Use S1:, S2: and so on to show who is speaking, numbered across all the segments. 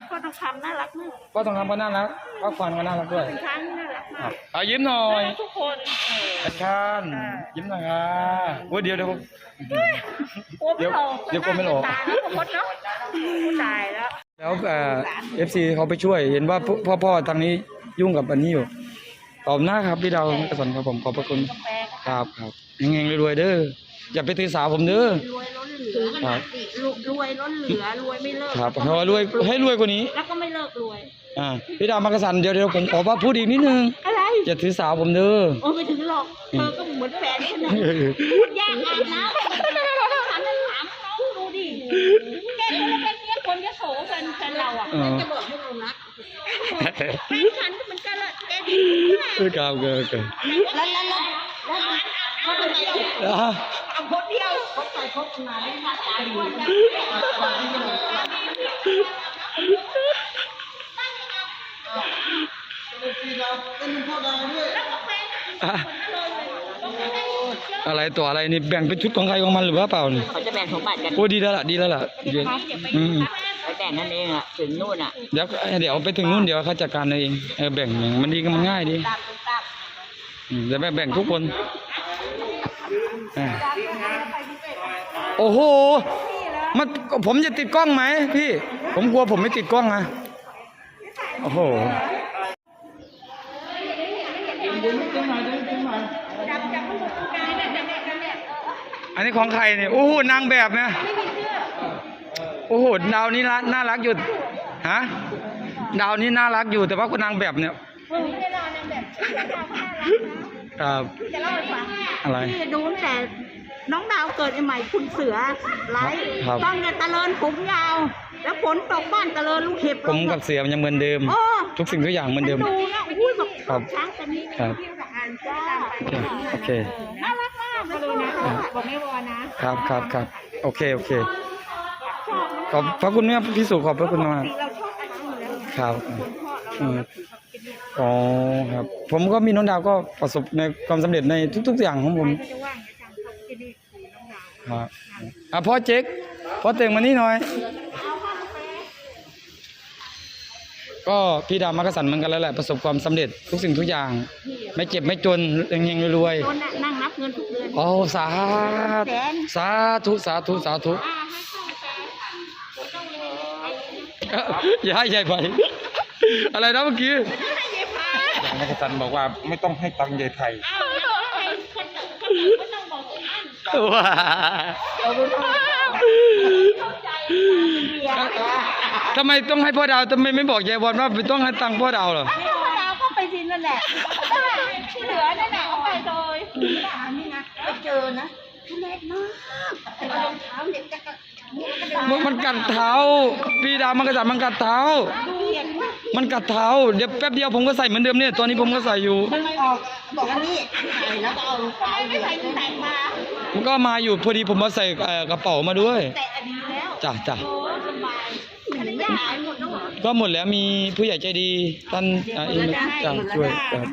S1: ก็ต้องทำน่ารักมาก
S2: ก็ต้องทำก็น่ารักก็ควันก็น่ารักด้วย
S1: ช้างน่ารัก
S2: ครั
S1: มา
S2: บ
S1: ก
S2: เอายิ้มหน่อย
S1: น่ารักทุกคนเออ
S2: อาจารย์ยิ้มหน่อยอะโอ้ยเดี๋ยวเดี๋ยว
S1: กลัวไม่หลอก
S2: เดี๋ยวกลัวไม่หลอก
S1: ตายแล้วทุกคนเนาะตายแล้ว
S2: แล้วเอฟซีเขาไปช่วย เห็นว่าพ่อพ่อทางนี้ยุ่งกับอันนี้อยู่ตอบหน้าครับพี่ดาวกระสันครับผมขอบพระคุณ
S1: กาแฟ
S2: ครับครับเฮงๆรวยๆเด้ออย่าไปตีสาวผมเด้อ
S1: รวยล้น เหลือ
S2: ครับ
S1: รวยล้นเหลือรวยไม่เลิก
S2: ครับเพราะว่ารวยให้รวยกว่านี้
S1: แล้วก็ไม่เลิกรวย
S2: อ่าพี่ดาวมากระสันเดี๋ยวเดี๋ยวผมขอว่าพูดอีกนิดนึง
S1: อะไร
S2: อย่าถือสาวผมเด้อ
S1: โอ้ไม่ถึงหรอกเธอก็เหมือนแฟนฉันนะพูดยากอ่านนะฉันจะถามน้องดูดิแกก็เป็นเมียคนยโสแฟนแฟนเราอะ
S2: เออ
S1: จะบอกให้เรารักแฟนฉันก็เหมือนกันแหละแกดี
S2: เออครับครับครับ
S1: แล้วแล้วแล้วแล้ว เขาเป็นเดียว
S2: อะ
S1: เอาคนเดียวเขาใส่คบมาไม่ขาดตายอยู่
S2: อะอะไรตัวอะไรนี่แบ่งเป็นชุดของใครของมันหรือว่าเปล่านี่
S1: เขาจะแบ่งสมบัติกัน
S2: โอ้ดีแล้วล่ะดีแล้วล่ะดีอืม
S1: ไปแบ่งกันเองอะถึงนู่นอะ
S2: เดี๋ยวเดี๋ยวไปถึงนู่นเดี๋ยวเขาจัดการเองเออแบ่งมันดีก็มันง่ายดี
S1: ตามตาม
S2: อืมเดี๋ยวแบ่งแบ่งทุกคนอะ โอ้โห มันผมจะติดกล้องไหมพี่ ผมกลัวผมไม่ติดกล้องนะโอ้โหอันนี้ของใครเนี่ย โอ้โห นางแบบนะ โอ้โห ดาวนี้ละน่ารักอยู่ ฮะ ดาวนี้น่ารักอยู่ แต่ว่าคนนางแบบเนี่ย
S1: ไม่รอนางแบบดาวก็น่ารักนะครับจะเล่าให้ฟัง
S2: อะไร
S1: ที่ดูตั้งแต่น้องดาวเกิดใหม่คุณเสือไลฟ์
S2: ครับ
S1: ต้องเนี่ยตะเลินผมยาว แล้วฝนตกบ้านตะเลินลูกเห็บ
S2: ผมกับเสือมันยังเหมือนเดิม
S1: โอ้
S2: ทุกสิ่งทุกอย่างเหมือนเดิม
S1: ดูนะอุ้ยแบบ
S2: ครับ
S1: ช้างตัวนี้
S2: ครับ
S1: ที่เราอ่านจ้า
S2: โอเค
S1: น่ารักมากเลยนะบอกไม่วอนะครับ
S2: ครับครับโอเคโอเคขอบพระคุณเนี่ยพี่สุขอบพระคุณมาก
S1: เราชอบอันนั้นอยู่แล้วไง
S2: ครับ
S1: พ่อเรา
S2: อืม
S1: เราถือเขาเป็น
S2: อ๋อครับ ผมก็มีน้องดาวก็ประสบในความสำเร็จในทุก ๆ อย่างของผม
S1: ก็จะว่างจะจังเขาที่นี่คือน้องดาว
S2: ครับอะพ่อเจ๊กพ่อเต่งมานี่หน่อย ก็พี่ดาวมักกะสันเหมือนกันแล้วแหละประสบความสำเร็จทุกสิ่งทุกอย่าง ไม่เจ็บไม่จนเฮงๆรวย
S1: โดนน่ะนั่งนับเงินทุกเดือน
S2: ๆโอ้สาธุ
S1: แสน
S2: สาธุสาธุสาธุ
S1: อ่าให้เข้าแสน
S2: เอ้าอย่าให้ใหญ่ไป อะไรนะเมื่อกี้
S1: ให้ยายพา
S3: นักจันบอกว่าไม่ต้องให้ตังค์ยายไทย
S1: อ้าวแล้วให้คนอื่นคนอื่นก็ต้องบอกอัน
S2: ว้า
S1: เข้าใจเมีย
S2: ทำไมต้องให้พ่อดาวทำไมไม่บอกยายบอลว่าต้องให้ตังค์พ่อดาวเหรอ
S1: ไม่เอาดาวก็ไปดินนั่นแหละที่เหลือนั่นแหละเอาไปเลยนี่นะไปเจอนะ ทุเรศมากเอารองเท้าเด็กจะกระเนี่ยกระเด็น
S2: มันมันกัดเท้า พี่ดาวมันกระสันมันกัดเท้า
S1: ดูเกลียดมาก
S2: มันกัดเท้า เดี๋ยวแป๊บเดียวผมก็ใส่เหมือนเดิมเนี่ย ตอนนี้ผมก็ใส่อยู่
S1: มันไม่ออกบอกว่านี่ใส่แล้วก็เอารองเท้าไม่ใส่ใส่มา
S2: มันก็มาอยู่พอดีผมมาใส่เอ่อกระเป๋ามาด้วย
S1: แต่อันนี้แล้ว
S2: จ้ะจ้ะ
S1: โอ้สบายอันนี้ไม่หายหมดแล้วเหรอ
S2: ก็หมดแล้วมีผู้ใหญ่ใจดีท่านอ่าเองจ้ะช่วยครับ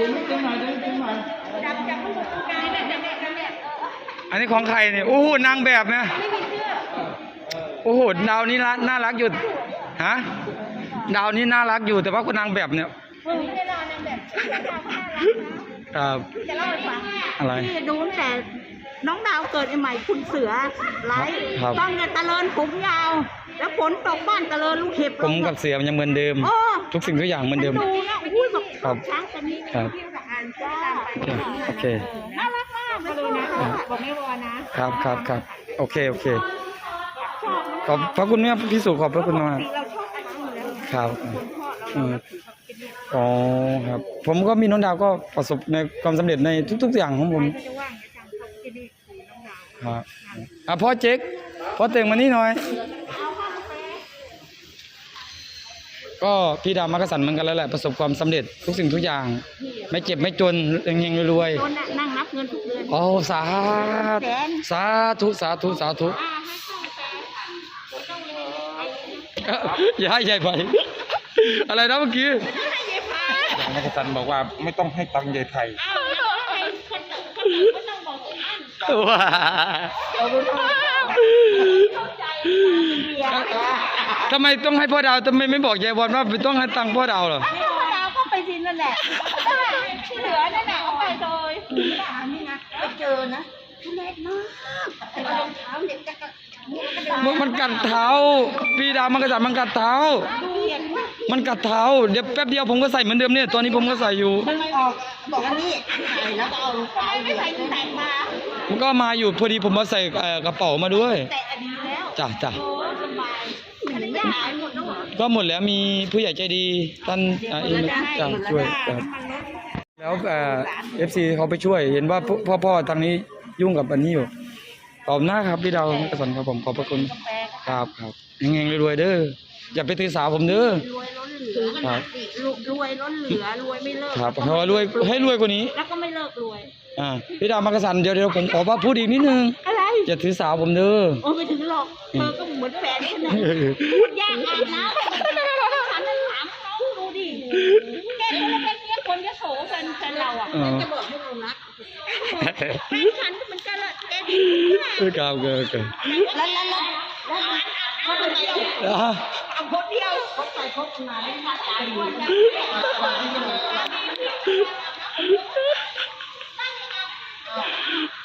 S1: จับจับลูกกายเนี่ยจับเนี่ยจับเนี่ย
S2: อันนี้ของใครเนี่ยโอ้โหนางแบบนะโอ้โหดาวนี้น่ารักอยู่ฮะดาวนี้น่ารักอยู่แต่ว่าคนนางแบบเนี่ย
S1: ไม่ได้นอนางแบบดาวน่ารักนะครับจะเล่าให้ฟัง
S2: อะไร
S1: ที่ดูตั้งแต่น้องดาวเกิดใหม่คุณเสือไลฟ์
S2: ครับ
S1: ต้องเนี่ยตะเลินผมยาว แล้วฝนตกบ้านตะเลินลูกเห็บ
S2: ผมกับเสือมันยังเหมือนเดิม
S1: โอ้
S2: ทุกสิ่งทุกอย่างเหมือนเดิม
S1: ดูนะอุ้ยแบบ
S2: ครับ
S1: ช้างตัวนี้
S2: ครับ
S1: ที่เราอ่านจ้า
S2: โอเค
S1: น่ารักมากเลยนะบอกไม่วอนะครับ
S2: ครับครับโอเคโอเคขอบพระคุณเนี่ยพี่สุขอบพระคุณมาก
S1: เราชอบอันนั้นอยู่แล้วไง
S2: ครับ
S1: พ่อเรา
S2: อืม
S1: เราถือเขาเป็นเนี่ย
S2: อ๋อครับ ผมก็มีน้องดาวก็ประสบในความสำเร็จในทุก ๆ อย่างของผม
S1: ก็จะว่างจะจังเขาที่นี่คือน้องดาว
S2: ครับอะพ่อเจ๊กพ่อเต่งมานี่หน่อย ก็พี่ดาวมักกะสันเหมือนกันแล้วแหละประสบความสำเร็จทุกสิ่งทุกอย่าง ไม่เจ็บไม่จนเฮงๆรวย
S1: โดนน่ะนั่งนับเงินทุกเดือน
S2: ๆโอ้สาธุ
S1: แสน
S2: สาธุสาธุสาธุ
S1: อ่าให้เข้าแสน
S2: เอ้าอย่าให้ใหญ่ไป อะไรนะเมื่อกี้
S1: ให้ยายพา
S3: นักสันบอกว่าไม่ต้องให้ตังค์ยายไทย
S1: อ้าวแล้วใครคนคนอื่นก็ต้องบอกคุณอั้น
S2: ว้า
S1: เข้าใจเมีย
S2: ทำไมต้องให้พ่อดาวทำไมไม่บอกยายบอลว่าต้องให้ตังค์พ่อดาวเหรอ
S1: ให้พ่อดาวก็ไปดินนั่นแหละที่เหลือนั่นน่ะเอาไปเลยด่านี่นะไปเจอนะทุเรศมากเอารองเท้าเด็กจะกระ
S2: มันมันกัดเท้า พี่ดาวมันกระจัดมันกัดเท้า
S1: ดูเห็นไหม
S2: มันกัดเท้า เดี๋ยวแป๊บเดียวผมก็ใส่เหมือนเดิมเนี่ยตอนนี้ผมก็ใส่อยู่
S1: มันออกบอกว่านี่ใส่แล้วก็เอารองเท้าไม่ใส่ใส่มา
S2: มันก็มาอยู่พอดีผมมาใส่เอ่อกระเป๋ามาด้วย
S1: แต่อดีแล้ว
S2: จ้ะจ้ะ ก็หมดแล้วมีผู้ใหญ่ใจดีท่านอ่าเองจะช่วยครับแล้วเอฟซีเขาไปช่วย เห็นว่าพ่อพ่อทางนี้ยุ่งกับอันนี้อยู่ขอบหน้าครับพี่ดาวกระสันครับผมขอบพระคุณครับครับเฮงๆรวยๆเด้ออย่าไปถือสาวผมเด้อ
S1: รวยล้นเหลือ
S2: ครับ
S1: รวยล้นเหลือรวยไม่เลิก
S2: ครับเพราะว่ารวยให้รวยกว่านี้
S1: แล้วก็ไม่เลิกรวย
S2: อ่าพี่ดาวมากระสันเดี๋ยวเดี๋ยวผมขอว่าพูดอีกนิดนึง
S1: อะไร
S2: อย่าถือสาวผมเด้อ
S1: โอ้ไม่ถึงหรอก เธอก็เหมือนแฟนฉันนะพูดยากอาบน้ำถามนั้นถามน้องดูดิแกคนละเป็นเนี้ยคนจะโสแฟนแฟนเราอะ
S2: อ๋อ
S1: จะบอกให้เรารักแฟนฉันก็เหมือนกันละแกดี
S2: เออครับครับครับ
S1: แล้วแล้วแล้วเขาคนเดียว
S2: อะ
S1: เอาคนเดียวเขาใส่คบมาได้มาตายอยู่
S2: อ่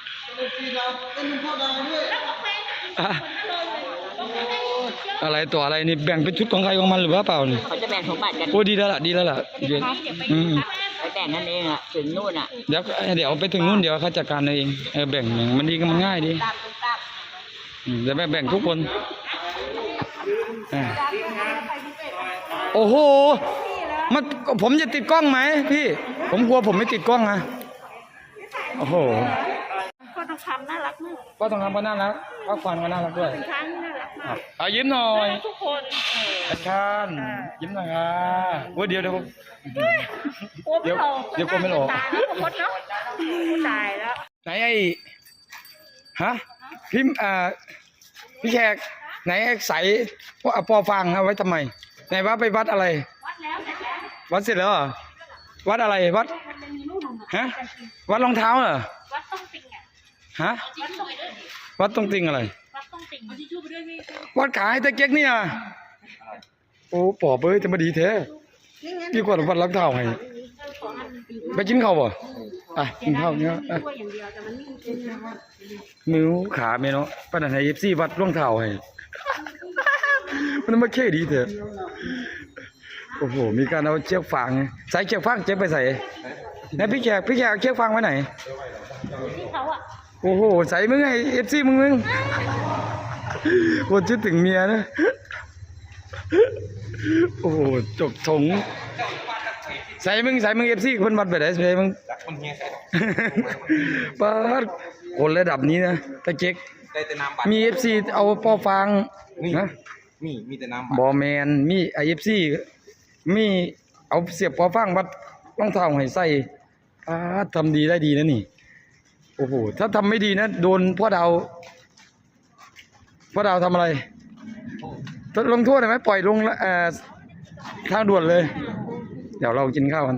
S2: ะอะไรตัวอะไรนี่แบ่งเป็นชุดของใครของมันหรือว่าเปล่านี่
S4: เขาจะแบ่งสมบัติกัน
S2: โอ้ดีแล้วล่ะดีแล้วล่ะดีอืม
S4: ไปแบ่งกันเองอะถึงนู่นอะ
S2: เดี๋ยวเดี๋ยวไปถึงนู่นเดี๋ยวเขาจัดการเองเออแบ่งมันดีก็มันง่ายดีเดี๋ยวแบ่งทุกคนโอ้โหมันผมจะติดกล้องไหมพี่ ผมกลัวผมไม่ติดกล้องนะโอ้โห
S1: ทำน่ารักมาก
S2: ก็ต้องทำก็น่ารักก็ฟันก็น่ารักด้วย
S1: ครั้งน่ารัก
S2: ค
S1: มา
S2: รั
S1: ก
S2: บเอายิ้มหน่อย
S1: ทุกคน
S2: อาจารย์ยิ้มหน่อยอะโอ้ยเดี๋ยวเดี๋ยวผม
S1: กลัวไม่หลอก
S2: เดี๋ยวกลัวไม่หลอก
S1: ตายแล้วหมดเนาะตายแล้ว
S2: ไหนไอ้ฮะพี่อ่าพี่แขกไหนไอ้ใสว่าปอฟางเอาไว้ทำไม ไหนว่าไปวัดอะไร
S1: วัดแล้วเสร็จแล้ว
S2: วัดเสร็จแล้วเหรอวัดอะไรวัดฮะ วัดรองเท้าเหรอ ฮะ
S1: วัดต้องติง
S2: วัดตรงติงอะไร
S1: วัดต้องติงเอาทิชชู่ไปด้วยพี่
S2: วัดขายตะเก๊กเนี่ยโอ้ปอบเอ้ยจะมาดีแท้พี่กว่าวัดรองเท้าให้ไปกินข้าวบ่อะกินข้าวเนี่ยอะ
S1: ช่วยอย่างเดียวแต่มันไม่กินนะ
S2: มือขาเมเนาะปานนันให้เอฟซีวัดรองเท้าให้มันมาแค่ดีเถอะโอ้โห มีการเอาเชือกฟางไงใส่เชือกฟางเจ็บไปใส่ไหนพี่แขกพี่แขกเอาเชือกฟางไว้ไหน
S1: ที่เขาอะ
S2: โอ้โห ใส่มึงไงเอฟซีมึงมึงคนคิดถึงเมียนะ โอ้โห จบถงใส่มึงใส่มึงเอฟซีคนวัดไปไหนใส่มึง
S3: จากคนเฮียใส่
S2: ปาดคนระดับนี้นะตะเจ๊ก
S3: ได้แต่น้ำบัตร
S2: มีเอฟซีเอาปอฟาง
S3: นี่
S2: นะ
S3: มีมีแต่น้ำบัต
S2: บ
S3: ร
S2: อแมนมีไอเอฟซีมีเอาเสียบปอฟางวัดรองเท้าให้ใส่ปาดทำดีได้ดีนะนี่ โอ้โห ถ้าทำไม่ดีนะ โดนพ่อดาวพ่อดาวทำอะไรลงโทษได้ไหมปล่อยลงละเอ่อทางด่วนเลย เดี๋ยวเรากินข้าวกัน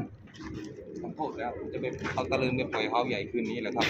S3: ผมโทษแล้ว จะไปเอาตะลึงไปปล่อยเขาใหญ่คืนนี้แหละครับ